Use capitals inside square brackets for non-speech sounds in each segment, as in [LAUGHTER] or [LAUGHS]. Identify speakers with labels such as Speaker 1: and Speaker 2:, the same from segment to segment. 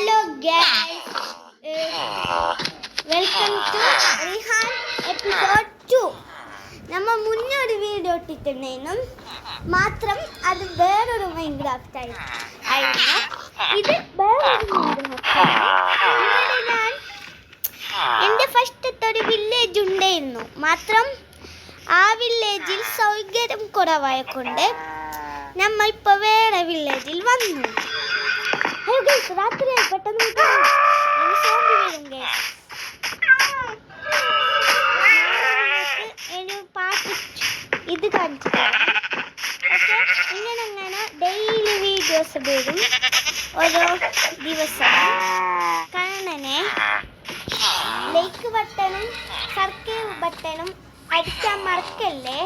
Speaker 1: Hello welcome to Rihan episode two നമ്മ മുന്നേ ഒരു വീഡിയോ ഇട്ടിട്ടുണ്ടായിരുന്നു. മാത്രം അത് വേറൊരു മൈൻക്രാഫ്റ്റ് ആയി ആയിരുന്നു. ഇത് വേറൊരു മൈൻക്രാഫ്റ്റ് ഞാൻ എന്റെ ഫസ്റ്റത്തെ ഒരു വില്ലേജ് ഉണ്ടായിരുന്നു. മാത്രം ആ വില്ലേജിൽ സൗകര്യം കുറവായ കൊണ്ട് നമ്മൾ ഇപ്പോൾ വേറെ വില്ലേജിൽ വന്നു രാത്രി പെട്ടെന്ന് സോംബി വരും ഒരു പാട്ട് ഇത് കാണിച്ചു? ഇങ്ങനെ അങ്ങനെ ഡെയിലി വീഡിയോസ് വരും ഓരോ ദിവസം. കാണണേ ലൈക്ക് ബട്ടണും സബ്സ്ക്രൈബ് ബട്ടണും അടിക്കാൻ മറക്കല്ലേ?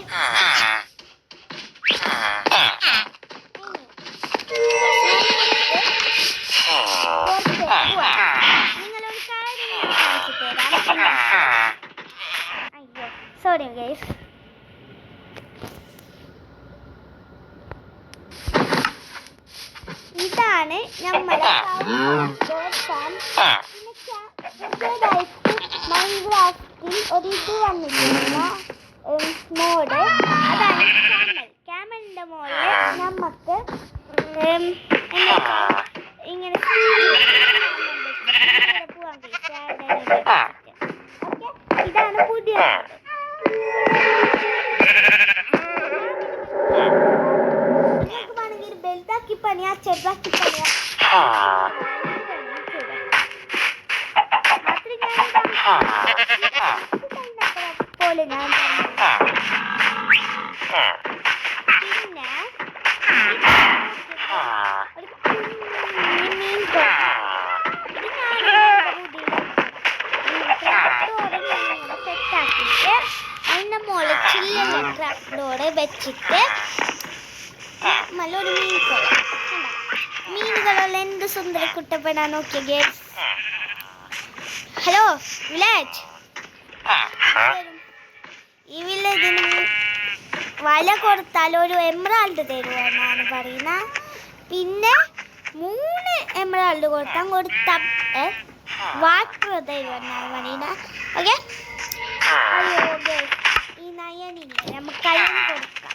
Speaker 1: അയ്യോ guys. ഇതാണ് നമ്മുടെ [LAUGHS] മൈൻക്രാഫ്റ്റിൽ [LAUGHS] ഒരു ഇത് മോഡ്. അതാണ് ക്യാമൽ ക്യാമലിന്റെ മോളിൽ നമുക്ക് ഇങ്ങനെ [LAUGHS] ഇതാണ് ഇങ്ങനെ പോവാൻ ഓക്കെ ഇതാണ് പുതിയ നിങ്ങൾക്ക് വേണമെങ്കിൽ ബെൽറ്റാക്കി പണിയാ ചെറുതാക്കി പണിയാ മാത്രം ഞാൻ പോലെ ഞാൻ പിന്നെ ഒരു കുഞ്ഞു മീൻ കൊത്തി. ഇത് ഞാൻ സെറ്റാക്കിയിട്ട് അതിന്റെ ചില്ലുള്ള വെച്ചിട്ട് നല്ലൊരു മീൻ കൊള്ള മീനുകളെല്ലാം എന്ത് സുന്ദര കുട്ടപ്പെടാൻ നോക്കിയ ഗേൾസ്. Hello village. ഈ വില്ലേജിന് വല കൊടുത്താൽ ഒരു എമറാൾഡ് തരുമെന്നാണ് പറയുന്ന. പിന്നെ മൂന്ന് എമറാൾഡ് കൊടുത്താൽ കൊടുത്ത വാട്ടർ തരുമെന്നാണ് പറയുന്നത് ഓക്കെ? അയ്യോ നയനില്ല നമുക്ക് അയൺ കൊടുക്കാം.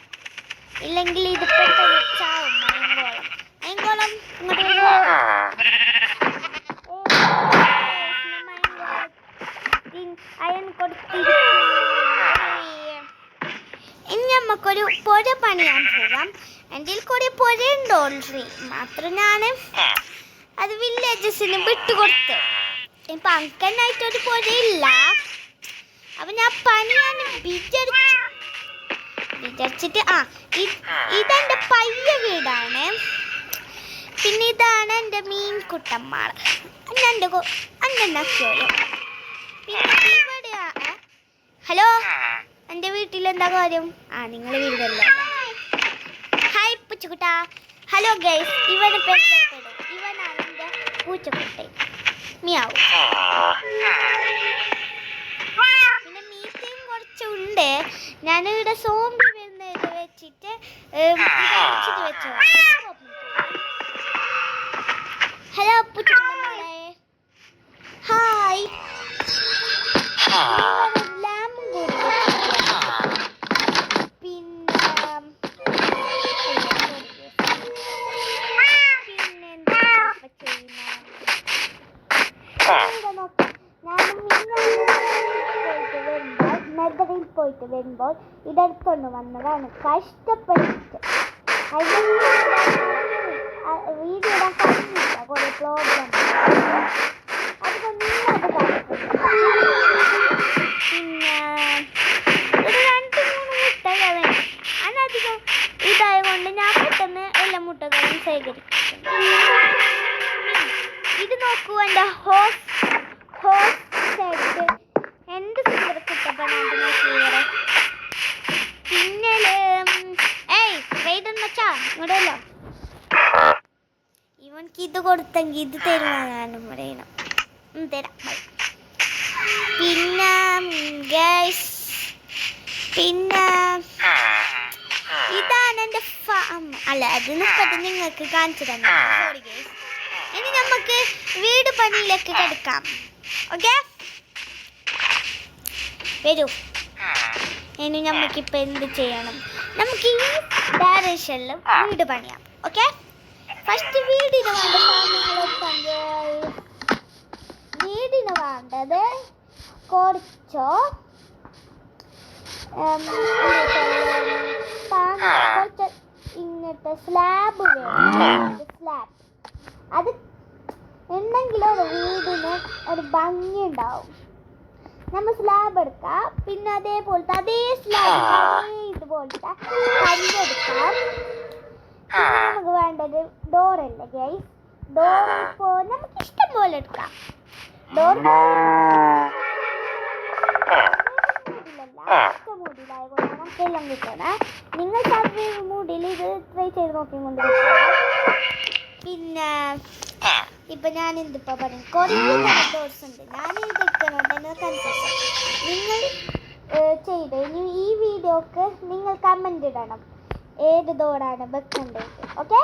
Speaker 1: ഇല്ലെങ്കിൽ ഇത് പെട്ടെന്ന് ചാവും. മയങ്കോളം മയങ്കോളം അയൺ കൊടുത്തിരിക്കുന്നു ഇനി നമുക്കൊരു പുര പണിയാൻ പോകാം എന്റെ കൂടെ പുര ഉണ്ട് ഓൾറെഡി മാത്രം ഞാൻ അത് വില്ലേജസിന് വിട്ടുകൊടുത്ത് ഇപ്പൊ അങ്കനായിട്ടൊരു പുരയില്ല. അപ്പൊ ഞാൻ പണിയാൻ വിചാരിച്ചു വിചാരിച്ചിട്ട് ആ ഇതെന്റെ പയ്യ വീടാണ്. പിന്നെ ഇതാണ് എന്റെ മീൻകുട്ടന്മാർ അന്നെ അന്നുണ്ടാക്കിയോളൂ പിന്നെ ഇവിടെയാ ഏ? ഹലോ? എന്റെ വീട്ടിൽ എന്താ കാര്യം? ആ നിങ്ങൾ വീടല്ലോ ഹായ് പൂച്ചക്കുട്ട. ഹലോ ഗൈസ് ഇവന് ഇവനാണ് എന്റെ പൂച്ചക്കുട്ടി. മിയാവും. കുറച്ചുണ്ട് ഞാനിവിടെ സോംബി വരുന്നത് വെച്ചിട്ട് ഏം, വെച്ചോ ഹലോ ഹായ് ഹായ് പോയിട്ട് വരുമ്പോൾ ഇടത്തൊന്ന് വന്നതാണ്. കഷ്ടപ്പെട്ടിട്ട് വീഡിയോ പിന്നെ രണ്ട് മൂന്ന് ഇതായതുകൊണ്ട് ഞാൻ പെട്ടെന്ന് എല്ലാ മുട്ടകളും ശേഖരിക്കും. ഇത് നോക്കൂ എന്റെ ഹോസ്. ഹോസ് സെറ്റ് കുട്ടപ്പനാണ്ട് നോക്കിയത് പിന്നെ ഏയ് ഇത് കൊടുത്തെങ്കിൽ ഇത് തരുമോ പറയണം തരാം. പിന്നെ ഗൈസ് പിന്നെ ഇതാണ് എന്റെ ഫാം. അല്ല അത് നിൽക്കട്ടെ നിങ്ങൾക്ക് കാണിച്ചു തന്നെ ഇനി നമുക്ക് വീട് പണിയിലേക്ക് കിടക്കാം. ഓക്കെ വരൂ. ഇനി നമുക്കിപ്പോൾ എന്ത് ചെയ്യണം? നമുക്ക് ഈ ഡയറക്ഷനിൽ വീട് പണിയാം. ഓക്കെ ഫസ്റ്റ് വീടിന് വേണ്ട വീടിന് വേണ്ടത് കുറച്ചോ ഇങ്ങനത്തെ പാ- കുറച്ച് ഇങ്ങനത്തെ സ്ലാബ് വേണം. സ്ലാബ് അത് ഉണ്ടെങ്കിലും ഒരു വീടിന് ഒരു ഭംഗി ഉണ്ടാവും. നമ്മൾ സ്ലാബ് എടുക്കാം. പിന്നെ അതേപോലത്തെ അതേ സ്ലാബ് ഇതുപോലത്തെ കല്ലെടുക്കാം നമുക്ക് വേണ്ടത് ഡോറല്ലേ ഗൈസ് ഡോർ ഇപ്പോൾ നമുക്ക് ഇഷ്ടം പോലെ എടുക്കാം. ഡോർ മൂടിയിലായതുകൊണ്ട് നമുക്കെല്ലാം കിട്ടണം നിങ്ങൾ സർവേ മൂടിയിൽ ഇത് ട്രൈ ചെയ്ത് നോക്കിക്കൊണ്ട് പിന്നെ ഇപ്പൊ ഞാൻ എന്തിപ്പോ പറയും കുറേ ഡോർസ് ഉണ്ട്. ഞാൻ കൺഫ്യൂഷൻ നിങ്ങൾ ചെയ്ത് ഇനി ഈ വീഡിയോക്ക് നിങ്ങൾ കമന്റ് ഇടണം. ഏത് ഡോറാണ് വെക്കേണ്ടത്? ഓക്കെ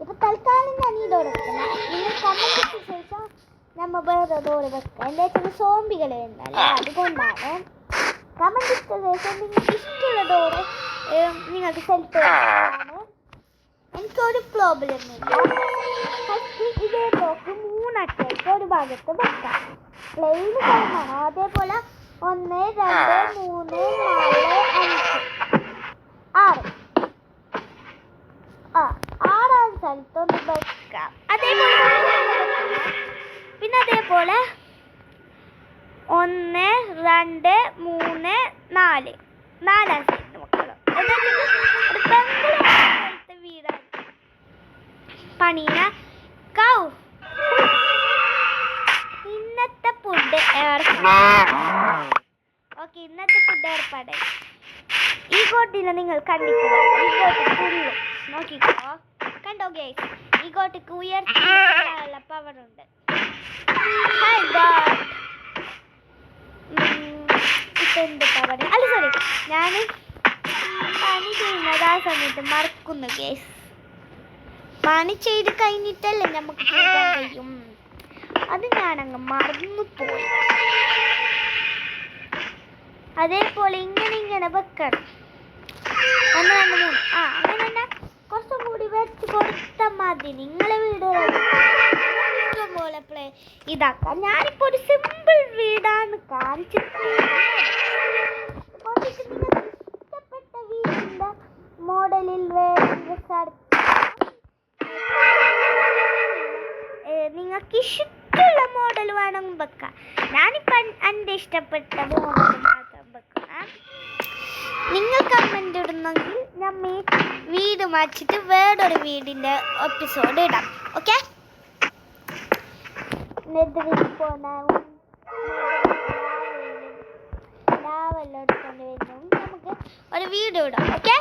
Speaker 1: ഇപ്പൊ തൽക്കാലം ഞാൻ ഈ ഡോർ വെക്കണം നിങ്ങൾ ഇട്ട ശേഷം നമ്മ വേറെ ഡോർ വെക്കാം. എന്താ വെച്ചാൽ സോംബികൾ വരുന്നല്ലേ അതുകൊണ്ടാണ് കമന്റ് ഇട്ട ശേഷം നിങ്ങൾക്ക് ഇഷ്ടമുള്ള ഡോറ് നിങ്ങൾക്ക് സെലക്ട് ചെയ്യാനാണ് എനിക്കൊരു പ്രോബ്ലം ഇല്ല. മൂന്നറ്റായിട്ട് ഒരു ഭാഗത്ത് വെക്കാം. പ്ലെയിൻ കാണാം അതേപോലെ ഒന്ന് രണ്ട് മൂന്ന് നാല് അഞ്ച് ആറ് ആ ആറാം സ്ഥലത്ത് ഒന്ന് വെക്കാം അതേപോലെ വെക്കണം. പിന്നെ അതേപോലെ ഒന്ന് രണ്ട് മൂന്ന് നാല് നാലാം സൈഡിൽ വെക്കണം എന്നിട്ട് ഒരു ബംഗ്ലാവ് പോലത്തെ വീടാണ് പണിയ കൗ. ഇന്നത്തെ ഫുഡ് ഓക്കെ ഇന്നത്തെ ഫുഡ് ഏർപ്പാട്. ഈ ഗോട്ടിനെ നിങ്ങൾ കണ്ടിക്കോ ഈ ഗോട്ട് ഫുള്ള് നോക്കിക്കോ. കണ്ടോ ഗേസ് ഈ ഗോട്ടിക്ക് ഉയർത്തിയുള്ള പവർ ഉണ്ട്. ഹായ് ഗോഡ് ഇപ്പൊ പവർ അല്ല സോറി ഞാൻ പണി ചെയ്യുന്നത് ആ സമയത്ത് മറക്കുന്നു ഗേസ് പണി ചെയ്ത് കഴിഞ്ഞിട്ടല്ലേ നമുക്ക് ചെയ്യാൻ കഴിയും? അത് ഞാനങ്ങ് മറന്നു പോയി. അതേപോലെ ഇങ്ങനെ ഇങ്ങനെ വെക്കണം. ഒന്ന് രണ്ട് ആ അങ്ങനെ തന്നെ കുറച്ചും കൂടി വെച്ച് കൊടുത്താൽ മതി. നിങ്ങളെ വീട് പോലെ പ്ലേ ഇതാക്കാം. ഞാനിപ്പോ ഒരു സിമ്പിൾ വീടാണ് കാണിച്ചിട്ടുള്ളത് മോഡലിൽ വേറെ സ്ഥലത്ത് നിങ്ങൾക്ക് ഇഷ്ടമുള്ള മോഡൽ വേണം വെക്കാം ഞാനിപ്പോൾ എന്റെ ഇഷ്ടപ്പെട്ട മോഡൽ മാത്രം വെക്കാം നിങ്ങൾ കമന്റ് ഇടുന്നെങ്കിൽ നമ്മൾ വീട് മാറ്റിയിട്ട് വേറൊരു വീടിന്റെ എപ്പിസോഡ് ഇടാം. ഓക്കെ നമുക്ക് ഒരു വീഡിയോ ഇടാം. ഓക്കെ